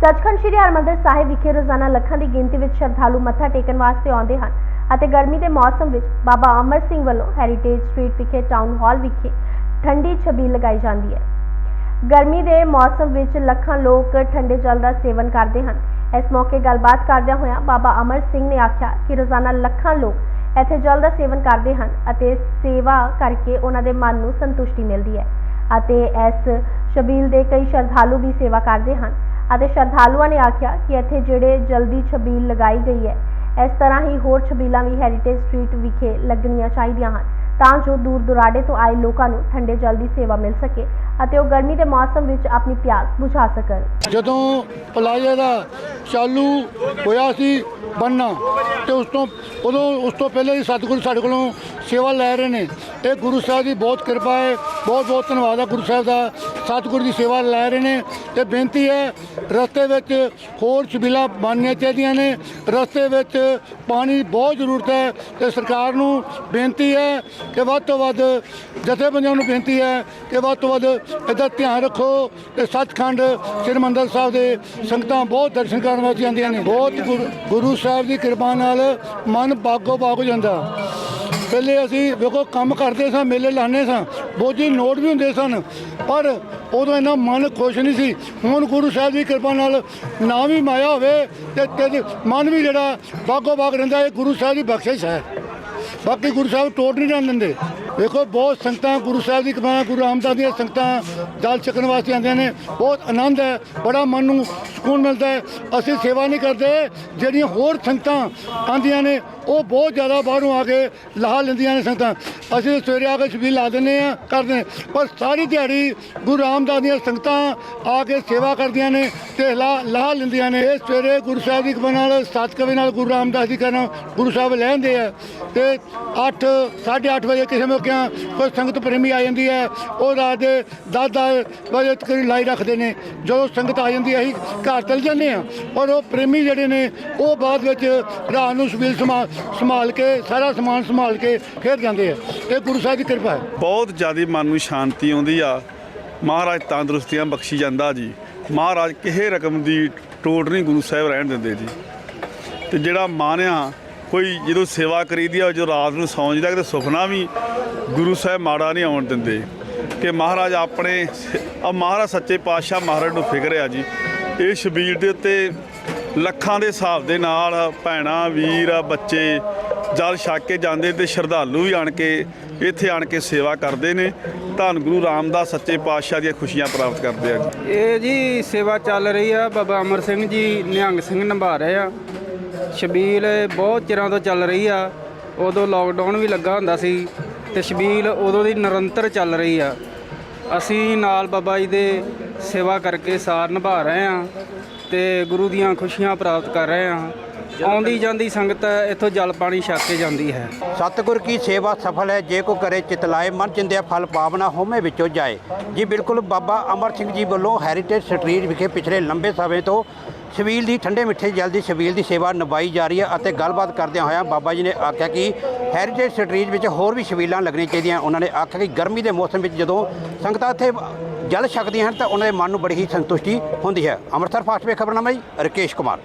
ਸੱਚਖੰਡ ਸ੍ਰੀ ਹਰਿਮੰਦਰ ਸਾਹਿਬ ਵਿਖੇ ਰੋਜ਼ਾਨਾ ਲੱਖਾਂ ਦੀ ਗਿਣਤੀ ਵਿੱਚ ਸ਼ਰਧਾਲੂ ਮੱਥਾ ਟੇਕਣ ਵਾਸਤੇ ਆਉਂਦੇ ਹਨ ਅਤੇ ਗਰਮੀ ਦੇ ਮੌਸਮ ਵਿੱਚ ਬਾਬਾ ਅਮਰ ਸਿੰਘ ਵੱਲੋਂ ਹੈਰੀਟੇਜ ਸਟਰੀਟ ਵਿਖੇ ਟਾਊਨ ਹਾਲ ਵਿਖੇ ਠੰਡੀ ਛਬੀਲ ਲਗਾਈ ਜਾਂਦੀ ਹੈ। ਗਰਮੀ ਦੇ ਮੌਸਮ ਵਿੱਚ ਲੱਖਾਂ ਲੋਕ ਠੰਡੇ ਜਲ ਦਾ ਸੇਵਨ ਕਰਦੇ ਹਨ। ਇਸ ਮੌਕੇ ਗੱਲਬਾਤ ਕਰਦਿਆਂ ਹੋਇਆਂ ਬਾਬਾ ਅਮਰ ਸਿੰਘ ਨੇ ਆਖਿਆ ਕਿ ਰੋਜ਼ਾਨਾ ਲੱਖਾਂ ਲੋਕ ਇੱਥੇ ਜਲ ਦਾ ਸੇਵਨ ਕਰਦੇ ਹਨ ਅਤੇ ਸੇਵਾ ਕਰਕੇ ਉਹਨਾਂ ਦੇ ਮਨ ਨੂੰ ਸੰਤੁਸ਼ਟੀ ਮਿਲਦੀ ਹੈ ਅਤੇ ਇਸ ਛਬੀਲ ਦੇ ਕਈ ਸ਼ਰਧਾਲੂ ਵੀ ਸੇਵਾ ਕਰਦੇ ਹਨ। ਅਤੇ ਸ਼ਰਧਾਲੂਆਂ ਨੇ ਆਖਿਆ ਕਿ ਇੱਥੇ ਜਿਹੜੇ ਜਲਦੀ ਛਬੀਲ ਲਗਾਈ ਗਈ ਹੈ, ਇਸ ਤਰ੍ਹਾਂ ਹੀ ਹੋਰ ਛਬੀਲਾਂ ਵੀ ਹੈਰੀਟੇਜ ਸਟਰੀਟ ਵਿਖੇ ਲੱਗਣੀਆਂ ਚਾਹੀਦੀਆਂ ਹਨ, ਤਾਂ ਜੋ ਦੂਰ ਦੁਰਾਡੇ ਤੋਂ ਆਏ ਲੋਕਾਂ ਨੂੰ ਠੰਡੇ ਜਲ ਦੀ ਸੇਵਾ ਮਿਲ ਸਕੇ ਅਤੇ ਉਹ ਗਰਮੀ ਦੇ ਮੌਸਮ ਵਿੱਚ ਆਪਣੀ ਪਿਆਸ ਬੁਝਾ ਸਕਣ। ਜਦੋਂ ਪਲਾਜ਼ਾ ਦਾ ਚਾਲੂ ਹੋਇਆ ਸੀ ਬੰਨਾ ਤੇ ਉਸ ਤੋਂ ਉਦੋਂ ਉਸ ਤੋਂ ਪਹਿਲੇ ਹੀ ਸਤਿਗੁਰੂ ਸਾਡੇ ਕੋਲੋਂ ਸੇਵਾ ਲੈ ਰਹੇ ਨੇ। ਇਹ ਗੁਰੂ ਸਾਹਿਬ ਦੀ ਬਹੁਤ ਕਿਰਪਾ ਹੈ ਬਹੁਤ ਬਹੁਤ ਧੰਨਵਾਦ ਹੈ ਗੁਰੂ ਸਾਹਿਬ ਦਾ। ਸਤਿਗੁਰੂ ਦੀ ਸੇਵਾ ਲੈ ਰਹੇ ਨੇ ਤੇ ਬੇਨਤੀ ਹੈ ਰਸਤੇ ਵਿੱਚ ਹੋਰ ਛਬੀਲਾਂ ਬਣਨੀਆਂ ਚਾਹੀਦੀਆਂ ਨੇ। ਰਸਤੇ ਵਿੱਚ ਪਾਣੀ ਦੀ ਬਹੁਤ ਜ਼ਰੂਰਤ ਹੈ ਤੇ ਸਰਕਾਰ ਨੂੰ ਬੇਨਤੀ ਹੈ ਕਿ ਵੱਧ ਤੋਂ ਵੱਧ ਜਥੇਬੰਦੀਆਂ ਨੂੰ ਬੇਨਤੀ ਹੈ ਕਿ ਵੱਧ ਤੋਂ ਵੱਧ ਇਹਦਾ ਧਿਆਨ ਰੱਖੋ ਤੇ ਸੱਚਖੰਡ ਸ੍ਰੀ ਹਰਿਮੰਦਰ ਸਾਹਿਬ ਦੇ ਸੰਗਤਾਂ ਬਹੁਤ ਦਰਸ਼ਨ ਕਰਨ ਵਾਸਤੇ ਆਉਂਦੀਆਂ ਨੇ। ਬਹੁਤ ਗੁਰੂ- ਗੁਰੂ ਸਾਹਿਬ ਦੀ ਕਿਰਪਾ ਨਾਲ ਮਨ ਬਾਗੋ ਬਾਗ ਹੋ ਜਾਂਦਾ। ਪਹਿਲੇ ਅਸੀਂ ਵੇਖੋ ਕੰਮ ਕਰਦੇ ਸਾਂ, ਮੇਲੇ ਲਾਣੇ ਸਾਂ ਬੋਝੀ ਨੋਟ ਵੀ ਹੁੰਦੇ ਸਨ, ਪਰ ਉਦੋਂ ਇੰਨਾ ਮਨ ਖੁਸ਼ ਨਹੀਂ ਸੀ। ਹੁਣ ਗੁਰੂ ਸਾਹਿਬ ਦੀ ਕਿਰਪਾ ਨਾਲ ਨਾ ਵੀ ਮਾਇਆ ਹੋਵੇ ਤੇ ਤੇ ਮਨ ਵੀ ਜਿਹੜਾ ਬਾਗੋ ਬਾਗ ਰਹਿੰਦਾ, ਇਹ ਗੁਰੂ ਸਾਹਿਬ ਦੀ ਬਖਸ਼ਿਸ਼ ਹੈ। ਬਾਕੀ ਗੁਰੂ ਸਾਹਿਬ ਟੋਟ ਨਹੀਂ ਜਾਣ ਦਿੰਦੇ। ਵੇਖੋ ਬਹੁਤ ਸੰਗਤਾਂ ਗੁਰੂ ਸਾਹਿਬ ਦੀ ਕਿਰਪਾ ਗੁਰੂ ਰਾਮਦਾਸ ਦੀਆਂ ਸੰਗਤਾਂ ਜਲ ਛਕਣ ਵਾਸਤੇ ਆਉਂਦੀਆਂ ਨੇ, ਬਹੁਤ ਆਨੰਦ ਹੈ, ਬੜਾ ਮਨ ਨੂੰ ਸਕੂਨ ਮਿਲਦਾ ਹੈ। ਅਸੀਂ ਸੇਵਾ ਨਹੀਂ ਕਰਦੇ, ਜਿਹੜੀਆਂ ਹੋਰ ਸੰਗਤਾਂ ਆਉਂਦੀਆਂ ਨੇ ਉਹ ਬਹੁਤ ਜ਼ਿਆਦਾ ਬਾਹਰੋਂ ਆ ਕੇ ਲਾਹ ਲੈਂਦੀਆਂ ਨੇ ਸੰਗਤਾਂ। ਅਸੀਂ ਸਵੇਰੇ ਆ ਕੇ ਛਬੀਲ ਲਾ ਦਿੰਦੇ ਆ ਕਰਦੇ ਪਰ ਸਾਰੀ ਦਿਹਾੜੀ ਗੁਰੂ ਰਾਮਦਾਸ ਦੀਆਂ ਸੰਗਤਾਂ ਆ ਕੇ ਸੇਵਾ ਕਰਦੀਆਂ ਨੇ ਤੇ ਲਾਹ ਲਾਹਾ ਲੈਂਦੀਆਂ ਨੇ। ਇਹ ਸਵੇਰੇ ਗੁਰੂ ਸਾਹਿਬ ਦੀ ਕਿਰਪਾ ਨਾਲ ਸੱਤ ਕਵੇ ਨਾਲ ਗੁਰੂ ਰਾਮਦਾਸ ਦੀ ਕਰਨ ਗੁਰੂ ਸਾਹਿਬ ਲੈਂਦੇ ਆ। ਤੇ 8 8:30 ਵਜੇ ਕਿਸੇ ਮੌਕਿਆਂ ਕੋਈ ਸੰਗਤ ਪ੍ਰੇਮੀ ਆ ਜਾਂਦੀ ਹੈ। ਉਹ ਰਾਤ ਦੇ 10 ਵਜੇ ਤੱਕ ਲਾਈ ਰੱਖਦੇ ਨੇ। ਜਦੋਂ ਸੰਗਤ ਆ ਜਾਂਦੀ ਹੈ, ਅਸੀਂ ਘਰ ਚਲ ਜਾਂਦੇ ਆ ਔਰ ਉਹ ਪ੍ਰੇਮੀ ਜਿਹੜੇ ਨੇ, ਉਹ ਬਾਅਦ ਵਿੱਚ ਰਾਤ ਨੂੰ ਛਬੀਲ ਸਮਾ ਸੰਭਾਲ ਕੇ, ਸਾਰਾ ਸਮਾਨ ਸੰਭਾਲ ਕੇ ਫੇਰ ਜਾਂਦੇ ਆ। ਇਹ ਗੁਰੂ ਸਾਹਿਬ ਦੀ ਕਿਰਪਾ ਹੈ। ਬਹੁਤ ਜ਼ਿਆਦਾ ਮਨ ਨੂੰ ਸ਼ਾਂਤੀ ਆਉਂਦੀ ਆ। ਮਹਾਰਾਜ ਤੰਦਰੁਸਤੀਆਂ ਬਖਸ਼ੀ ਜਾਂਦਾ ਜੀ। ਮਹਾਰਾਜ ਕਿਸੇ ਰਕਮ ਦੀ ਟੋਟ ਨਹੀਂ ਗੁਰੂ ਸਾਹਿਬ ਰਹਿਣ ਦਿੰਦੇ ਜੀ। ਤੇ ਜਿਹੜਾ ਮਨ ਆ ਕੋਈ ਜਦੋਂ ਸੇਵਾ ਕਰੀਦੀ ਆ ਜੋ ਰਾਤ ਨੂੰ ਸੌਂ ਜਾਂਦਾ, ਕਿਤੇ ਸੁਪਨਾ ਵੀ ਗੁਰੂ ਸਾਹਿਬ ਮਾੜਾ ਨਹੀਂ ਆਉਣ ਦਿੰਦੇ। ਕਿ ਮਹਾਰਾਜ ਆਪਣੇ ਆ ਮਹਾਰਾਜ ਸੱਚੇ ਪਾਤਸ਼ਾਹ ਮਹਾਰਾਜ ਨੂੰ ਫਿਕਰ ਆ ਜੀ। ਇਹ ਸ਼ਬੀਰ ਦੇ ਉੱਤੇ ਲੱਖਾਂ ਦੇ ਹਿਸਾਬ ਦੇ ਨਾਲ ਭੈਣਾਂ, ਵੀਰ, ਬੱਚੇ ਜਲ ਛਕ ਕੇ ਜਾਂਦੇ ਤੇ ਸ਼ਰਧਾਲੂ ਵੀ ਆਣ ਕੇ ਇੱਥੇ ਆਣ ਕੇ ਸੇਵਾ ਕਰਦੇ ਨੇ। ਧੰਨ ਗੁਰੂ ਰਾਮਦਾਸ ਸੱਚੇ ਪਾਤਸ਼ਾਹ ਦੀਆਂ ਖੁਸ਼ੀਆਂ ਪ੍ਰਾਪਤ ਕਰਦੇ ਆ। ਇਹ ਜੀ ਸੇਵਾ ਚੱਲ ਰਹੀ ਆ, ਬਾਬਾ ਅਮਰ ਸਿੰਘ ਜੀ, ਨਿਹੰਗ ਸਿੰਘ ਨਿਭਾ ਰਹੇ ਆ। ਸ਼ਬੀਲ ਬਹੁਤ ਚਿਰਾਂ ਤੋਂ ਚੱਲ ਰਹੀ ਆ। ਉਦੋਂ ਲੋਕਡਾਊਨ ਵੀ ਲੱਗਾ ਹੁੰਦਾ ਸੀ ਤੇ ਸ਼ਬੀਲ ਉਦੋਂ ਦੀ ਨਿਰੰਤਰ ਚੱਲ ਰਹੀ ਆ। ਅਸੀਂ ਨਾਲ ਬਾਬਾ ਜੀ ਦੇ ਸੇਵਾ ਕਰਕੇ ਸਾਰ ਨਿਭਾ ਰਹੇ ਆ। ਤੇ ਗੁਰੂ ਦੀਆਂ ਖੁਸ਼ੀਆਂ ਪ੍ਰਾਪਤ ਕਰ ਰਹੇ ਹਾਂ। ਆਉਂਦੀ ਜਾਂਦੀ ਸੰਗਤ ਇੱਥੋਂ ਜਲ ਪਾਣੀ ਛਕ ਕੇ ਜਾਂਦੀ ਹੈ। ਸਤਿਗੁਰ ਕੀ ਸੇਵਾ ਸਫਲ ਹੈ? ਜੇ ਕੋ ਕਰੇ ਚਿਤਲਾਏ ਮਨ ਚਿੰਦਿਆ ਫਲ ਪਾਵਨਾ ਹੋਮੇ ਵਿੱਚੋਂ ਜਾਏ। ਜੀ ਬਿਲਕੁਲ ਬਾਬਾ ਅਮਰ ਸਿੰਘ ਜੀ ਵੱਲੋਂ ਹੈਰੀਟੇਜ ਸਟਰੀਟ ਵਿਖੇ ਪਿਛਲੇ ਲੰਬੇ ਸਮੇਂ ਤੋਂ ਛਬੀਲ ਦੀ ਠੰਡੇ ਮਿੱਠੇ ਜਲ ਦੀ ਛਬੀਲ ਦੀ ਸੇਵਾ ਨਿਭਾਈ ਜਾ ਰਹੀ ਹੈ ਅਤੇ ਗੱਲਬਾਤ ਕਰਦਿਆਂ ਹੋਇਆਂ ਬਾਬਾ ਜੀ ਨੇ ਆਖਿਆ ਕਿ ਹੈਰੀਟੇਜ ਸਟਰੀਟ ਵਿੱਚ ਹੋਰ ਵੀ ਛਬੀਲਾਂ ਲੱਗਣੀਆਂ ਚਾਹੀਦੀਆਂ। ਉਹਨਾਂ ਨੇ ਆਖਿਆ ਕਿ ਗਰਮੀ ਦੇ ਮੌਸਮ ਵਿੱਚ ਜਦੋਂ ਸੰਗਤਾਂ ਇੱਥੇ ਜਲ ਛਕਦੀਆਂ ਹਨ ਤਾਂ ਉਹਨਾਂ ਦੇ ਮਨ ਨੂੰ ਬੜੀ ਹੀ ਸੰਤੁਸ਼ਟੀ ਹੁੰਦੀ ਹੈ। ਅੰਮ੍ਰਿਤਸਰ ਫਾਸਟ ਵੇ ਖਬਰਨਾਮਾ ਜੀ ਰਕੇਸ਼ ਕੁਮਾਰ।